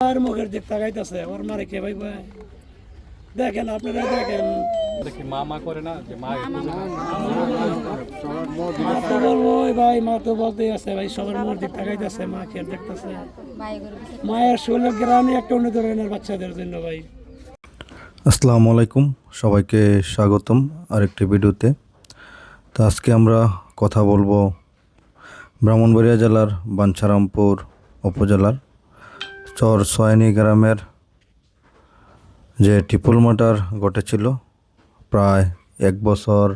আর মুখের দিক তাকাইতেছে ওর মারে কে ভাই ভাই দেখেন আপনারা দেখেন। দেখি মা মা করে না যে মা মা তো বলব ওই ভাই মা তো বলতেই আছে ভাই সবার মুখের দিক তাকাইতেছে মা খেয়ে দেখতেছে। মায়ের ষোলো গ্রামে একটা অন্য ধরনের বাচ্চাদের জন্য ভাই। আসসালামু আলাইকুম সবাইকে স্বাগতম আরেকটি ভিডিওতে। তো আজকে আমরা কথা বলব ব্রাহ্মণবাড়িয়া জেলার বাঞ্ছারামপুর উপজেলার চর সয়নি গ্রামের যে ট্রিপল মার্টার ঘটেছিল, প্রায় এক বছর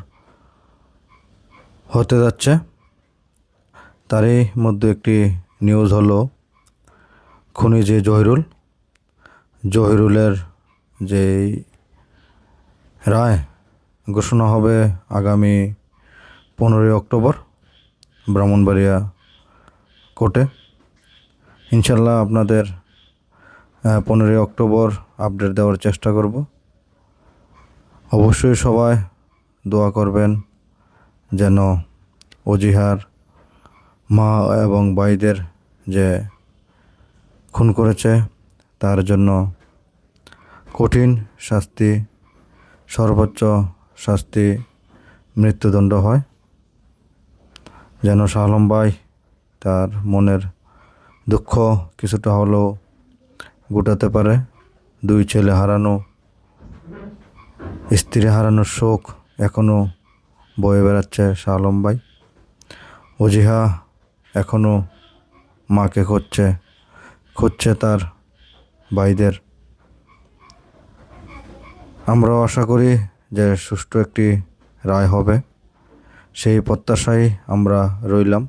হতে যাচ্ছে। তারই মধ্যে একটি নিউজ হলো খুনি যে জহিরুল। জহিরুলের যে রায় ঘোষণা হবে আগামী পনেরোই অক্টোবর ব্রাহ্মণবাড়িয়া কোর্টে। ইনশাল্লাহ আপনাদের পনেরোই অক্টোবর আপডেট দেওয়ার চেষ্টা করব। অবশ্যই সবাই দোয়া করবেন যেন অজিহার মা এবং ভাইদের যে খুন করেছে, তার জন্য কঠিন শাস্তি, সর্বোচ্চ শাস্তি মৃত্যুদণ্ড হয়। যেন শাহলম ভাই তার মনের দুঃখ কিছুটা হলেও গোটাতে পারে। দুই ছেলে হারানো, স্ত্রী হারানোর শোক এখনও বয়ে বেড়াচ্ছে শাহলম ভাই। অজিহা এখনও মাকে খুঁজছে খুঁজছে তার ভাইদের। আমরাও আশা করি যে সুষ্ঠু একটি রায় হবে। সেই প্রত্যাশায় আমরা রইলাম।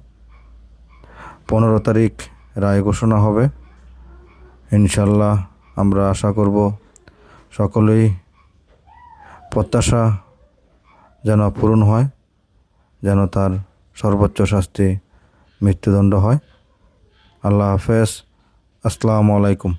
পনেরো তারিখ রায় ঘোষণা হবে। ইনশাল্লাহ আমরা আশা করব সকলেই প্রত্যাশা যেন পূরণ হয়, যেন তার সর্বোচ্চ শাস্তি মৃত্যুদণ্ড হয়। আল্লাহ হাফেজ। আসসালামু আলাইকুম।